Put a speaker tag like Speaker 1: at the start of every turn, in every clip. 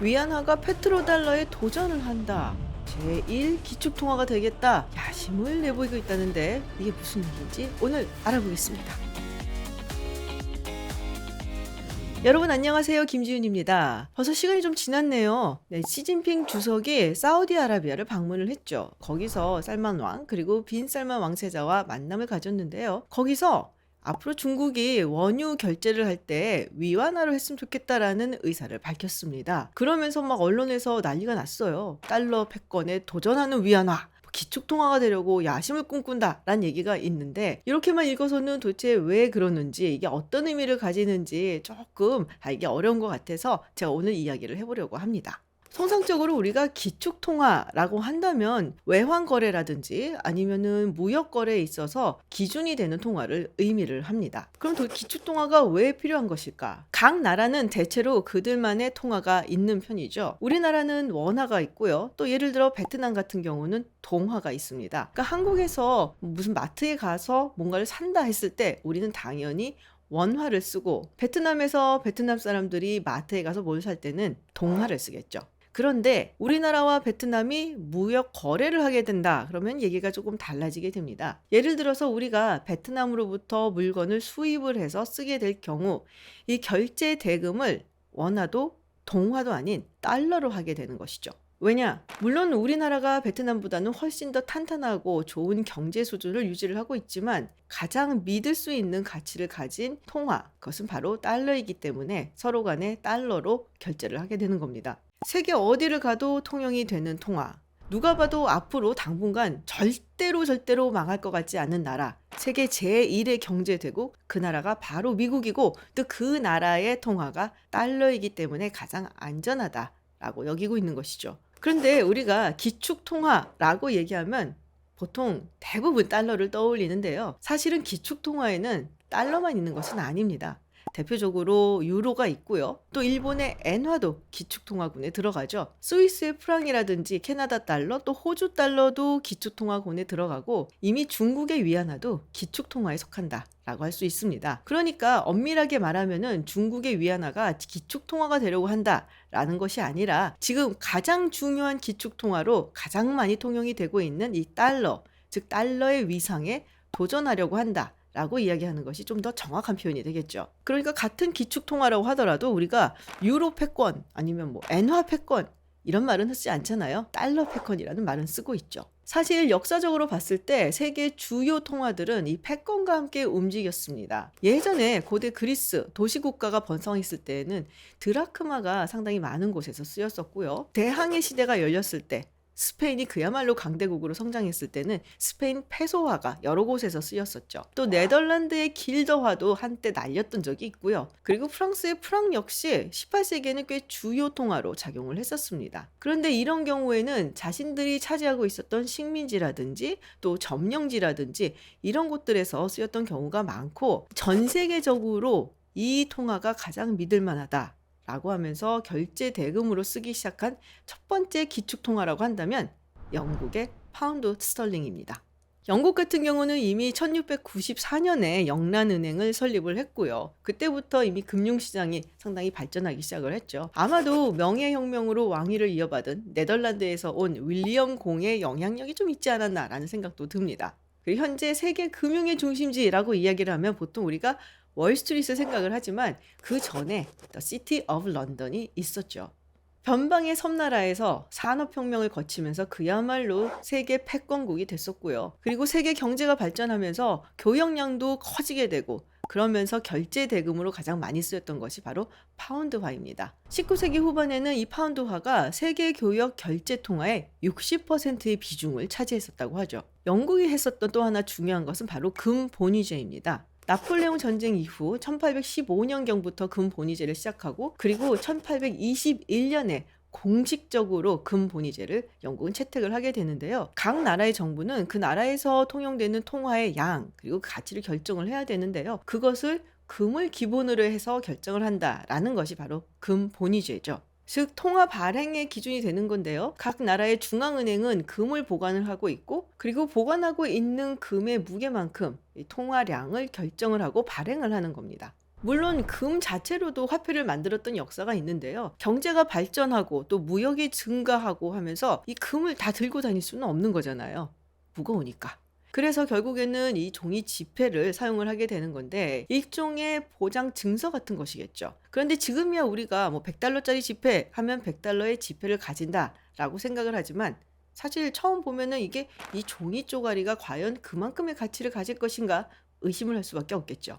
Speaker 1: 위안화가 페트로달러에 도전을 한다. 제1 기축통화가 되겠다. 야심을 내보이고 있다는데 이게 무슨 얘기인지 오늘 알아보겠습니다. 여러분 안녕하세요. 김지윤입니다. 벌써 시간이 좀 지났네요. 네, 시진핑 주석이 사우디아라비아를 방문을 했죠. 거기서 살만 왕 그리고 빈 살만 왕세자와 만남을 가졌는데요. 거기서 앞으로 중국이 원유 결제를 할 때 위안화로 했으면 좋겠다라는 의사를 밝혔습니다. 그러면서 막 언론에서 난리가 났어요. 달러 패권에 도전하는 위안화. 기축통화가 되려고 야심을 꿈꾼다라는 얘기가 있는데 이렇게만 읽어서는 도대체 왜 그러는지 이게 어떤 의미를 가지는지 조금 알기 어려운 것 같아서 제가 오늘 이야기를 해보려고 합니다. 통상적으로 우리가 기축 통화라고 한다면 외환 거래라든지 아니면은 무역 거래에 있어서 기준이 되는 통화를 의미를 합니다. 그럼 도 기축 통화가 왜 필요한 것일까? 각 나라는 대체로 그들만의 통화가 있는 편이죠. 우리나라는 원화가 있고요. 또 예를 들어 베트남 같은 경우는 동화가 있습니다. 그러니까 한국에서 무슨 마트에 가서 뭔가를 산다 했을 때 우리는 당연히 원화를 쓰고 베트남에서 베트남 사람들이 마트에 가서 뭘 살 때는 동화를 쓰겠죠. 그런데 우리나라와 베트남이 무역 거래를 하게 된다. 그러면 얘기가 조금 달라지게 됩니다. 예를 들어서 우리가 베트남으로부터 물건을 수입을 해서 쓰게 될 경우 이 결제 대금을 원화도 동화도 아닌 달러로 하게 되는 것이죠. 왜냐? 물론 우리나라가 베트남보다는 훨씬 더 탄탄하고 좋은 경제 수준을 유지를 하고 있지만 가장 믿을 수 있는 가치를 가진 통화, 그것은 바로 달러이기 때문에 서로 간에 달러로 결제를 하게 되는 겁니다. 세계 어디를 가도 통용이 되는 통화. 누가 봐도 앞으로 당분간 절대로 절대로 망할 것 같지 않은 나라. 세계 제1의 경제되고 그 나라가 바로 미국이고 또 그 나라의 통화가 달러이기 때문에 가장 안전하다라고 여기고 있는 것이죠. 그런데 우리가 기축통화라고 얘기하면 보통 대부분 달러를 떠올리는데요. 사실은 기축통화에는 달러만 있는 것은 아닙니다. 대표적으로 유로가 있고요. 또 일본의 엔화도 기축통화군에 들어가죠. 스위스의 프랑이라든지 캐나다 달러, 또 호주 달러도 기축통화군에 들어가고 이미 중국의 위안화도 기축통화에 속한다. 라고 할 수 있습니다. 그러니까 엄밀하게 말하면은 중국의 위안화가 기축통화가 되려고 한다라는 것이 아니라 지금 가장 중요한 기축통화로 가장 많이 통용이 되고 있는 이 달러, 즉 달러의 위상에 도전하려고 한다. 라고 이야기하는 것이 좀 더 정확한 표현이 되겠죠. 그러니까 같은 기축 통화라고 하더라도 우리가 유로 패권 아니면 뭐 엔화 패권 이런 말은 쓰지 않잖아요. 달러 패권이라는 말은 쓰고 있죠. 사실 역사적으로 봤을 때 세계 주요 통화들은 이 패권과 함께 움직였습니다. 예전에 고대 그리스 도시국가가 번성했을 때에는 드라크마가 상당히 많은 곳에서 쓰였었고요. 대항해 시대가 열렸을 때 스페인이 그야말로 강대국으로 성장했을 때는 스페인 페소화가 여러 곳에서 쓰였었죠. 또 네덜란드의 길더화도 한때 날렸던 적이 있고요. 그리고 프랑스의 프랑 역시 18세기에는 꽤 주요 통화로 작용을 했었습니다. 그런데 이런 경우에는 자신들이 차지하고 있었던 식민지라든지 또 점령지라든지 이런 곳들에서 쓰였던 경우가 많고 전 세계적으로 이 통화가 가장 믿을 만하다. 라고 하면서 결제 대금으로 쓰기 시작한 첫 번째 기축통화라고 한다면 영국의 파운드 스털링입니다. 영국 같은 경우는 이미 1694년에 영란은행을 설립을 했고요. 그때부터 이미 금융시장이 상당히 발전하기 시작을 했죠. 아마도 명예혁명으로 왕위를 이어받은 네덜란드에서 온 윌리엄 공의 영향력이 좀 있지 않았나라는 생각도 듭니다. 그리고 현재 세계 금융의 중심지라고 이야기를 하면 보통 우리가 월스트리트 생각을 하지만 그 전에 The City of London이 있었죠. 변방의 섬나라에서 산업혁명을 거치면서 그야말로 세계 패권국이 됐었고요. 그리고 세계 경제가 발전하면서 교역량도 커지게 되고 그러면서 결제 대금으로 가장 많이 쓰였던 것이 바로 파운드화입니다. 19세기 후반에는 이 파운드화가 세계 교역 결제 통화의 60%의 비중을 차지했었다고 하죠. 영국이 했었던 또 하나 중요한 것은 바로 금 본위제입니다. 나폴레옹 전쟁 이후 1815년경부터 금 본위제를 시작하고 그리고 1821년에 공식적으로 금 본위제를 영국은 채택을 하게 되는데요. 각 나라의 정부는 그 나라에서 통용되는 통화의 양 그리고 가치를 결정을 해야 되는데요. 그것을 금을 기본으로 해서 결정을 한다라는 것이 바로 금 본위제죠. 즉 통화 발행의 기준이 되는 건데요. 각 나라의 중앙은행은 금을 보관을 하고 있고 그리고 보관하고 있는 금의 무게만큼 통화량을 결정을 하고 발행을 하는 겁니다. 물론 금 자체로도 화폐를 만들었던 역사가 있는데요. 경제가 발전하고 또 무역이 증가하고 하면서 이 금을 다 들고 다닐 수는 없는 거잖아요. 무거우니까. 그래서 결국에는 이 종이 지폐를 사용을 하게 되는 건데 일종의 보장 증서 같은 것이겠죠. 그런데 지금이야 우리가 뭐 100달러짜리 지폐 하면 100달러의 지폐를 가진다라고 생각을 하지만 사실 처음 보면은 이게 이 종이 쪼가리가 과연 그만큼의 가치를 가질 것인가 의심을 할 수밖에 없겠죠.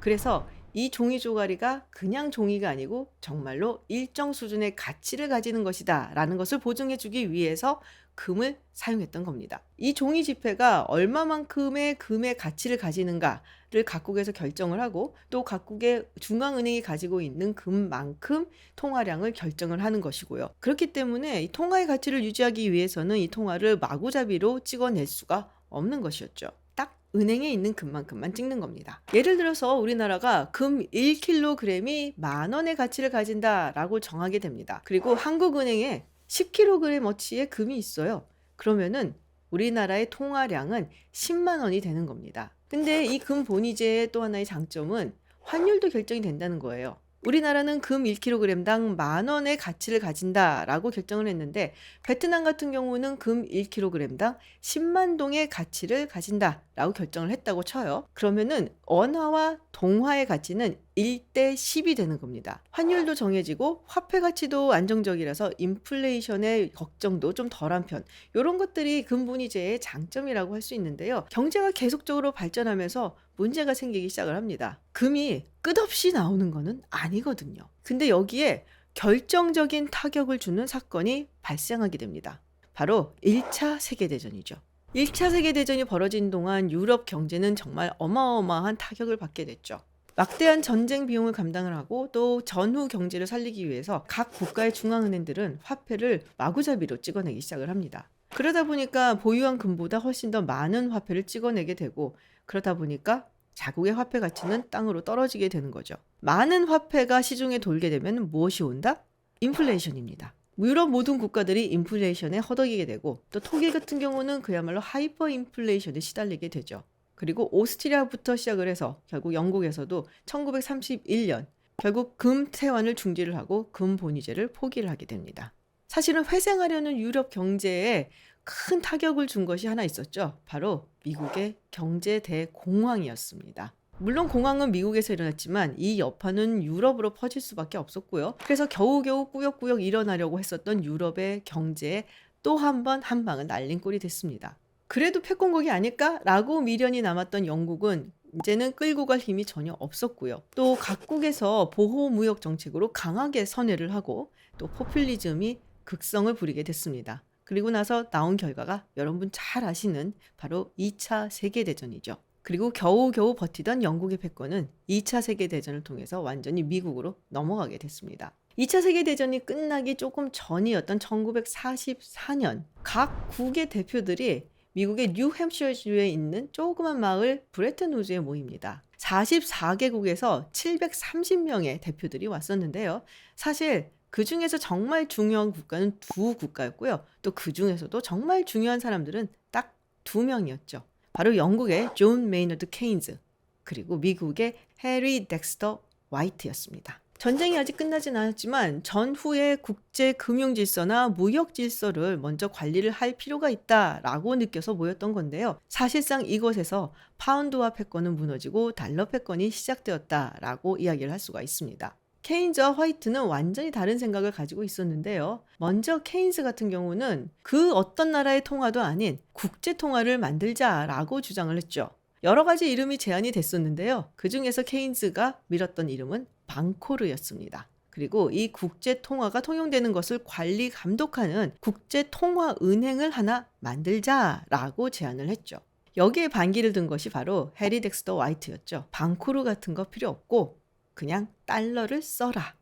Speaker 1: 그래서 이 종이 쪼가리가 그냥 종이가 아니고 정말로 일정 수준의 가치를 가지는 것이다 라는 것을 보증해 주기 위해서 금을 사용했던 겁니다. 이 종이 지폐가 얼마만큼의 금의 가치를 가지는가를 각국에서 결정을 하고 또 각국의 중앙은행이 가지고 있는 금만큼 통화량을 결정을 하는 것이고요. 그렇기 때문에 이 통화의 가치를 유지하기 위해서는 이 통화를 마구잡이로 찍어낼 수가 없는 것이었죠. 딱 은행에 있는 금만큼만 찍는 겁니다. 예를 들어서 우리나라가 금 1kg이 만 원의 가치를 가진다라고 정하게 됩니다. 그리고 한국은행에 10kg어치의 금이 있어요. 그러면은 우리나라의 통화량은 10만 원이 되는 겁니다. 근데 이 금 본위제의 또 하나의 장점은 환율도 결정이 된다는 거예요. 우리나라는 금 1kg당 만 원의 가치를 가진다라고 결정을 했는데 베트남 같은 경우는 금 1kg당 10만 동의 가치를 가진다라고 결정을 했다고 쳐요. 그러면은 원화와 동화의 가치는 1대 10이 되는 겁니다. 환율도 정해지고 화폐 가치도 안정적이라서 인플레이션의 걱정도 좀 덜한 편. 이런 것들이 근본이제의 장점이라고 할 수 있는데요. 경제가 계속적으로 발전하면서 문제가 생기기 시작을 합니다. 금이 끝없이 나오는 거는 아니거든요. 근데 여기에 결정적인 타격을 주는 사건이 발생하게 됩니다. 바로 1차 세계대전이죠. 1차 세계대전이 벌어진 동안 유럽 경제는 정말 어마어마한 타격을 받게 됐죠. 막대한 전쟁 비용을 감당을 하고 또 전후 경제를 살리기 위해서 각 국가의 중앙은행들은 화폐를 마구잡이로 찍어내기 시작을 합니다. 그러다 보니까 보유한 금보다 훨씬 더 많은 화폐를 찍어내게 되고 그러다 보니까 자국의 화폐 가치는 땅으로 떨어지게 되는 거죠. 많은 화폐가 시중에 돌게 되면 무엇이 온다? 인플레이션입니다. 유럽 모든 국가들이 인플레이션에 허덕이게 되고 또 독일 같은 경우는 그야말로 하이퍼 인플레이션에 시달리게 되죠. 그리고 오스트리아부터 시작을 해서 결국 영국에서도 1931년 결국 금 태환을 중지를 하고 금 본위제를 포기를 하게 됩니다. 사실은 회생하려는 유럽 경제에 큰 타격을 준 것이 하나 있었죠. 바로 미국의 경제 대공황이었습니다. 물론 공황은 미국에서 일어났지만 이 여파는 유럽으로 퍼질 수밖에 없었고요. 그래서 겨우겨우 꾸역꾸역 일어나려고 했었던 유럽의 경제에 또 한 번 한 방은 날린 꼴이 됐습니다. 그래도 패권국이 아닐까라고 미련이 남았던 영국은 이제는 끌고 갈 힘이 전혀 없었고요. 또 각국에서 보호 무역 정책으로 강하게 선회를 하고 또 포퓰리즘이 극성을 부리게 됐습니다. 그리고 나서 나온 결과가 여러분 잘 아시는 바로 2차 세계대전이죠. 그리고 겨우겨우 버티던 영국의 패권은 2차 세계대전을 통해서 완전히 미국으로 넘어가게 됐습니다. 2차 세계대전이 끝나기 조금 전이었던 1944년 각 국의 대표들이 미국의 뉴햄셔주에 있는 조그만 마을 브레튼 우즈에 모입니다. 44개국에서 730명의 대표들이 왔었는데요. 사실 그 중에서 정말 중요한 국가는 두 국가였고요. 또 그 중에서도 정말 중요한 사람들은 딱 두 명이었죠. 바로 영국의 존 메이너드 케인즈 그리고 미국의 해리 덱스터 화이트였습니다. 전쟁이 아직 끝나진 않았지만 전후의 국제 금융 질서나 무역 질서를 먼저 관리를 할 필요가 있다라고 느껴서 모였던 건데요. 사실상 이곳에서 파운드화 패권은 무너지고 달러 패권이 시작되었다라고 이야기를 할 수가 있습니다. 케인즈와 화이트는 완전히 다른 생각을 가지고 있었는데요. 먼저 케인즈 같은 경우는 그 어떤 나라의 통화도 아닌 국제 통화를 만들자라고 주장을 했죠. 여러 가지 이름이 제안이 됐었는데요. 그 중에서 케인즈가 밀었던 이름은 방코르였습니다. 그리고 이 국제 통화가 통용되는 것을 관리 감독하는 국제 통화 은행을 하나 만들자라고 제안을 했죠. 여기에 반기를 든 것이 바로 해리 덱스터 화이트였죠. 방코르 같은 거 필요 없고 그냥 달러를 써라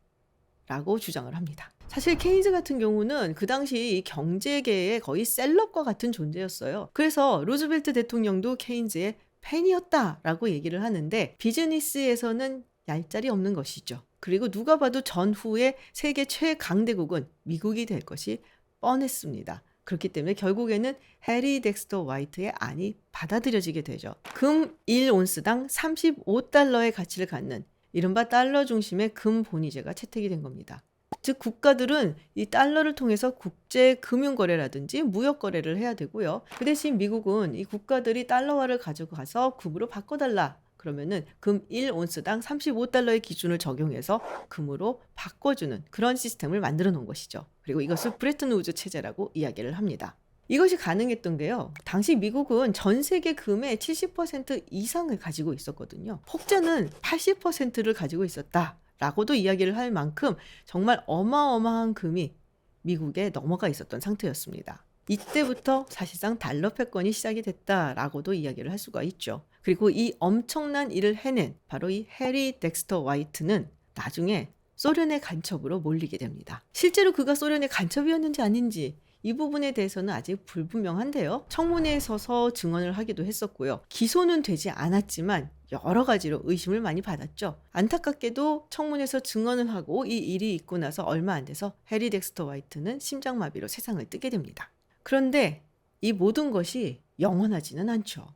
Speaker 1: 라고 주장을 합니다. 사실 케인즈 같은 경우는 그 당시 이 경제계의 거의 셀럽과 같은 존재였어요. 그래서 루즈벨트 대통령도 케인즈의 팬이었다라고 얘기를 하는데 비즈니스에서는 얄짤이 없는 것이죠. 그리고 누가 봐도 전후의 세계 최강대국은 미국이 될 것이 뻔했습니다. 그렇기 때문에 결국에는 해리 덱스터 화이트의 안이 받아들여지게 되죠. 금 1온스당 35달러의 가치를 갖는 이른바 달러 중심의 금본위제가 채택이 된 겁니다. 즉 국가들은 이 달러를 통해서 국제 금융 거래라든지 무역 거래를 해야 되고요. 그 대신 미국은 이 국가들이 달러화를 가져가서 금으로 바꿔 달라. 그러면은 금 1온스당 35달러의 기준을 적용해서 금으로 바꿔주는 그런 시스템을 만들어 놓은 것이죠. 그리고 이것을 브레튼 우즈 체제라고 이야기를 합니다. 이것이 가능했던 게요. 당시 미국은 전 세계 금의 70% 이상을 가지고 있었거든요. 폭제는 80%를 가지고 있었다. 라고도 이야기를 할 만큼 정말 어마어마한 금이 미국에 넘어가 있었던 상태였습니다. 이때부터 사실상 달러 패권이 시작이 됐다라고도 이야기를 할 수가 있죠. 그리고 이 엄청난 일을 해낸 바로 이 해리 덱스터 화이트는 나중에 소련의 간첩으로 몰리게 됩니다. 실제로 그가 소련의 간첩이었는지 아닌지 이 부분에 대해서는 아직 불분명한데요. 청문회에 서서 증언을 하기도 했었고요. 기소는 되지 않았지만 여러 가지로 의심을 많이 받았죠. 안타깝게도 청문회에서 증언을 하고 이 일이 있고 나서 얼마 안 돼서 해리 덱스터 화이트는 심장마비로 세상을 뜨게 됩니다. 그런데 이 모든 것이 영원하지는 않죠.